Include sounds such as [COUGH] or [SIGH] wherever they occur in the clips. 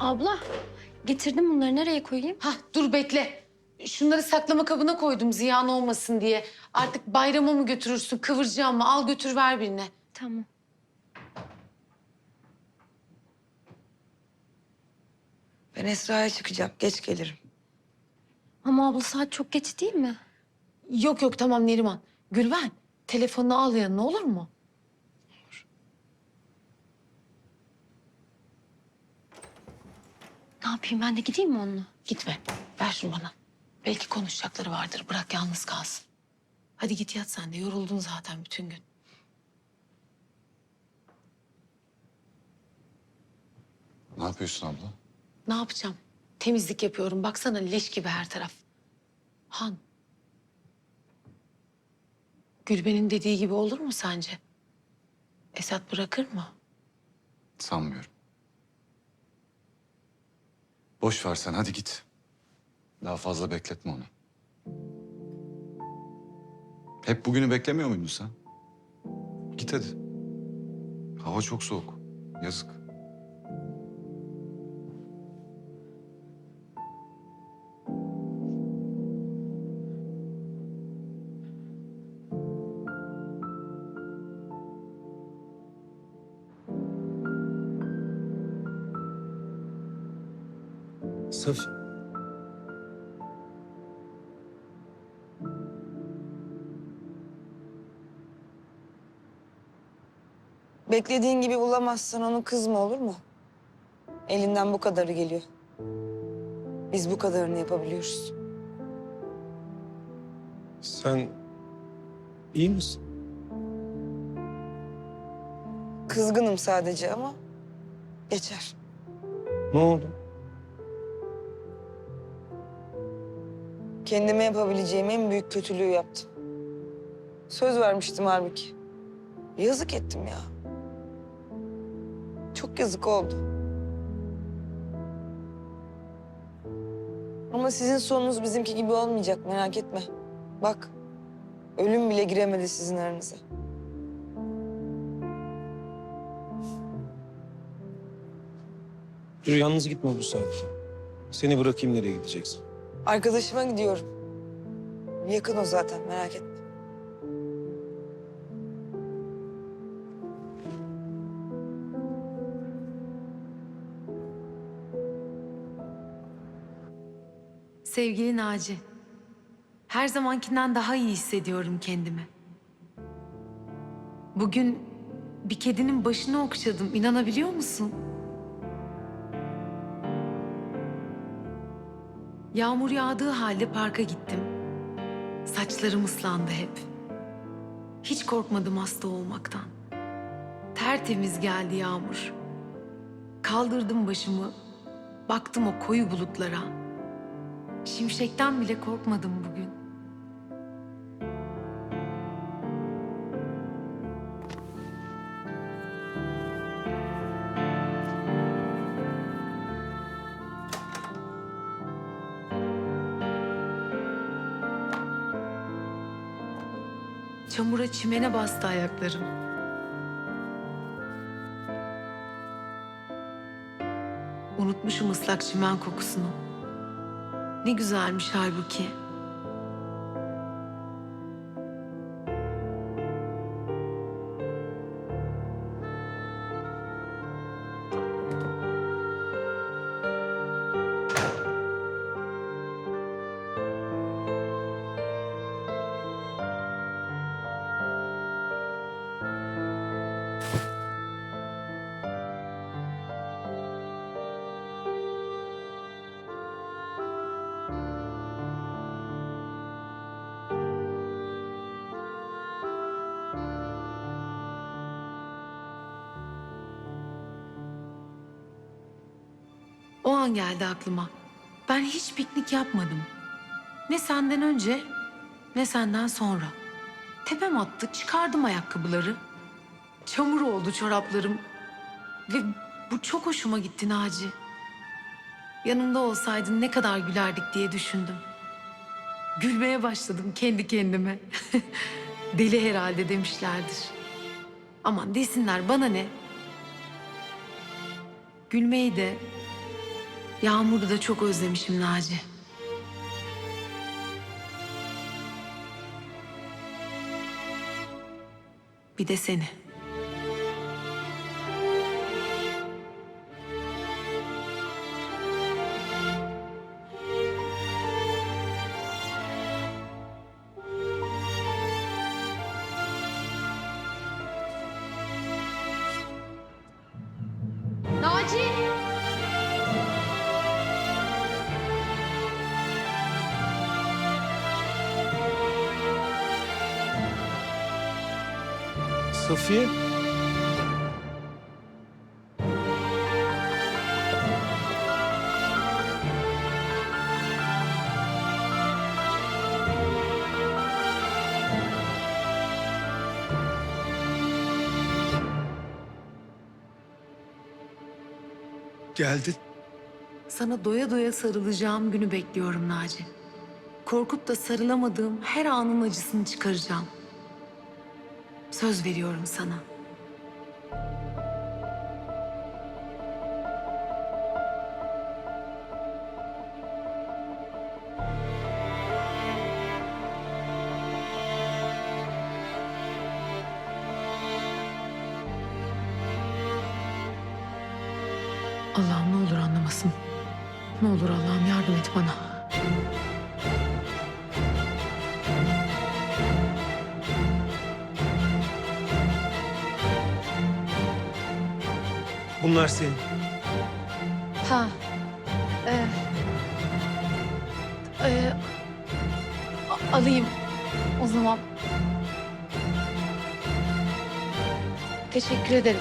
Abla getirdim bunları nereye koyayım? Hah dur bekle. Şunları saklama kabına koydum ziyan olmasın diye. Artık bayrama mı götürürsün, kıvıracağım mı? Al götür ver birine. Tamam. Ben Esra'ya çıkacağım. Geç gelirim. Ama abla saat çok geç değil mi? Yok yok tamam Neriman. Gülben telefonunu al yanına olur mu? Ne yapayım ben de gideyim mi onunla? Gitme. Ver şunu bana. Belki konuşacakları vardır. Bırak yalnız kalsın. Hadi git yat sen de. Yoruldun zaten bütün gün. Ne yapıyorsun abla? Ne yapacağım? Temizlik yapıyorum. Baksana leş gibi her taraf. Han. Gülben'in dediği gibi olur mu sence? Esat bırakır mı? Sanmıyorum. Boş ver sen hadi git. Daha fazla bekletme onu. Hep bugünü beklemiyor muydun sen? Git hadi. Hava çok soğuk. Yazık. Saf. Beklediğin gibi bulamazsan onu kızma olur mu? Elinden bu kadarı geliyor. Biz bu kadarını yapabiliyoruz. Sen iyi misin? Kızgınım sadece ama geçer. Ne oldu? Kendime yapabileceğim en büyük kötülüğü yaptım. Söz vermiştim halbuki. Yazık ettim ya. Çok yazık oldu. Ama sizin sonunuz bizimki gibi olmayacak merak etme. Bak, ölüm bile giremedi sizin aranıza. Dur yalnız gitme bu saatte. Seni bırakayım nereye gideceksin? Arkadaşıma gidiyorum. Yakın o zaten merak etme. Sevgili Naci. Her zamankinden daha iyi hissediyorum kendimi. Bugün bir kedinin başını okşadım. İnanabiliyor musun? Yağmur yağdığı halde parka gittim. Saçlarım ıslandı hep. Hiç korkmadım hasta olmaktan. Tertemiz geldi yağmur. Kaldırdım başımı. Baktım o koyu bulutlara. Şimşekten bile korkmadım bugün. Çamura çimene bastı ayaklarım. Unutmuşum ıslak çimen kokusunu. Ne güzelmiş halbuki. An geldi aklıma. Ben hiç piknik yapmadım. Ne senden önce ne senden sonra. Tepem attı, çıkardım ayakkabıları. Çamur oldu çoraplarım. Ve bu çok hoşuma gitti Naci. Yanımda olsaydın ne kadar gülerdik diye düşündüm. Gülmeye başladım kendi kendime. [LAUGHS] Deli herhalde demişlerdir. Aman desinler bana ne? Gülmeyi de Yağmur'u da çok özlemişim Naci. Bir de seni. Safiye. Geldin. Sana doya doya sarılacağım günü bekliyorum Naci. Korkup da sarılamadığım her anın acısını çıkaracağım. Söz veriyorum sana. Allah'ım ne olur anlamasın. Ne olur Allah'ım yardım et bana. Bunlar senin. Ha. Ee, a- alayım o zaman. Teşekkür ederim.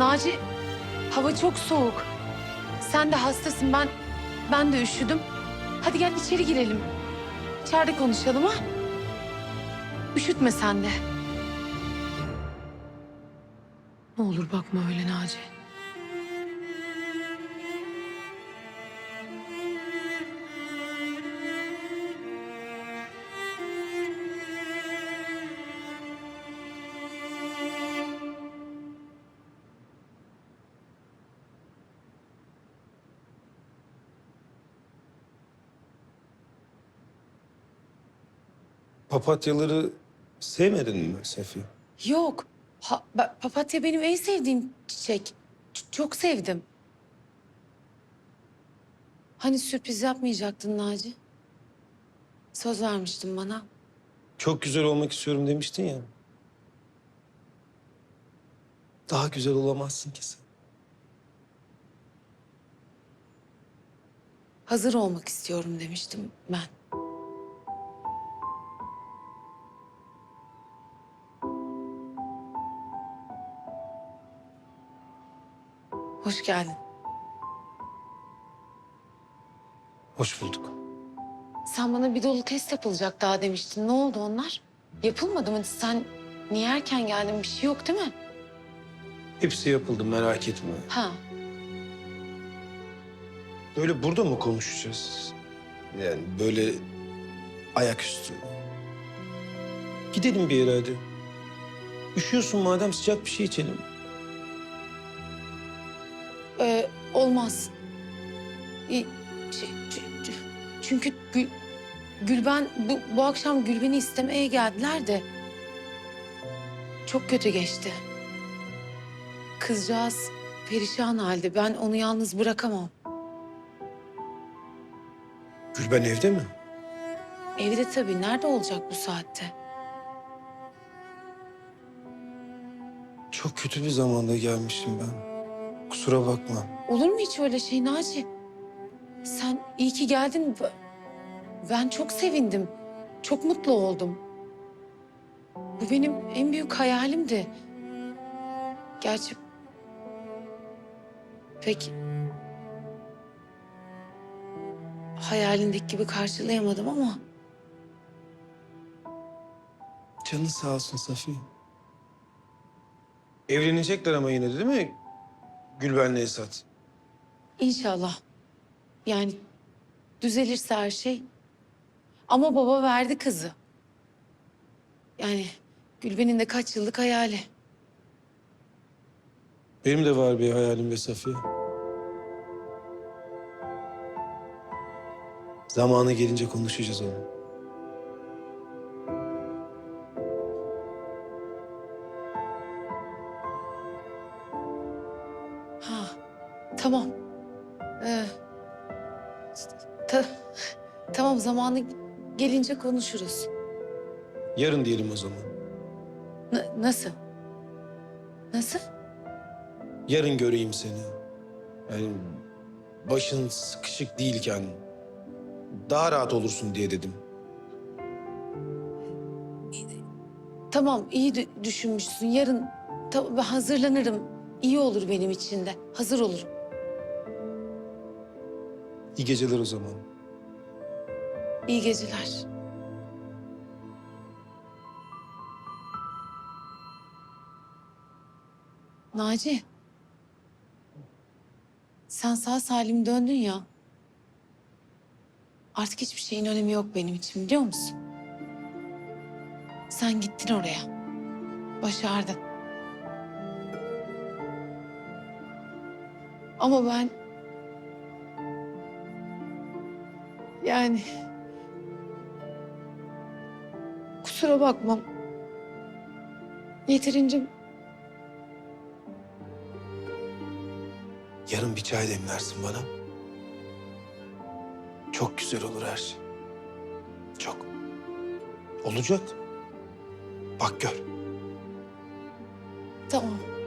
Naci, hava çok soğuk. Sen de hastasın, ben ben de üşüdüm. Hadi gel içeri girelim. İçeride konuşalım ha. Üşütme sen de. Ne olur bakma öyle Naci. Papatyaları sevmedin mi Safiye? Yok. Ha, ba- papatya benim en sevdiğim çiçek. Ç- çok sevdim. Hani sürpriz yapmayacaktın Naci? Söz vermiştin bana. Çok güzel olmak istiyorum demiştin ya. Daha güzel olamazsın ki sen. Hazır olmak istiyorum demiştim ben. Hoş geldin. Hoş bulduk. Sen bana bir dolu test yapılacak daha demiştin. Ne oldu onlar? Yapılmadı mı? Sen niye erken geldin? Bir şey yok değil mi? Hepsi yapıldı merak etme. Ha. Böyle burada mı konuşacağız? Yani böyle ayaküstü. Gidelim bir yere hadi. Üşüyorsun madem sıcak bir şey içelim. Ee, olmaz. Ee, çünkü Gül, Gülben bu, bu akşam Gülben'i istemeye geldiler de çok kötü geçti. Kızcağız perişan halde. Ben onu yalnız bırakamam. Gülben evde mi? Evde tabii. Nerede olacak bu saatte? Çok kötü bir zamanda gelmişim ben. Kusura bakma. Olur mu hiç öyle şey Naci? Sen iyi ki geldin. Ben çok sevindim. Çok mutlu oldum. Bu benim en büyük hayalimdi. Gerçi pek hayalindeki gibi karşılayamadım ama Canın sağ olsun Safiye. Evlenecekler ama yine de değil mi? Gülben'le Esat. İnşallah. Yani düzelirse her şey. Ama baba verdi kızı. Yani Gülben'in de kaç yıllık hayali. Benim de var bir hayalim be Safiye. Zamanı gelince konuşacağız onu. Tamam. Ee, ta- tamam zamanı gelince konuşuruz. Yarın diyelim o zaman. N- nasıl? Nasıl? Yarın göreyim seni. Yani başın sıkışık değilken daha rahat olursun diye dedim. Tamam iyi dü- düşünmüşsün. Yarın hazırlanırım. İyi olur benim için de. Hazır olurum. İyi geceler o zaman. İyi geceler. Naci. Sen sağ salim döndün ya. Artık hiçbir şeyin önemi yok benim için biliyor musun? Sen gittin oraya. Başardın. Ama ben... Yani... Kusura bakma. Yeterince Yarın bir çay demlersin bana. Çok güzel olur her şey. Çok. Olacak. Bak gör. tamam.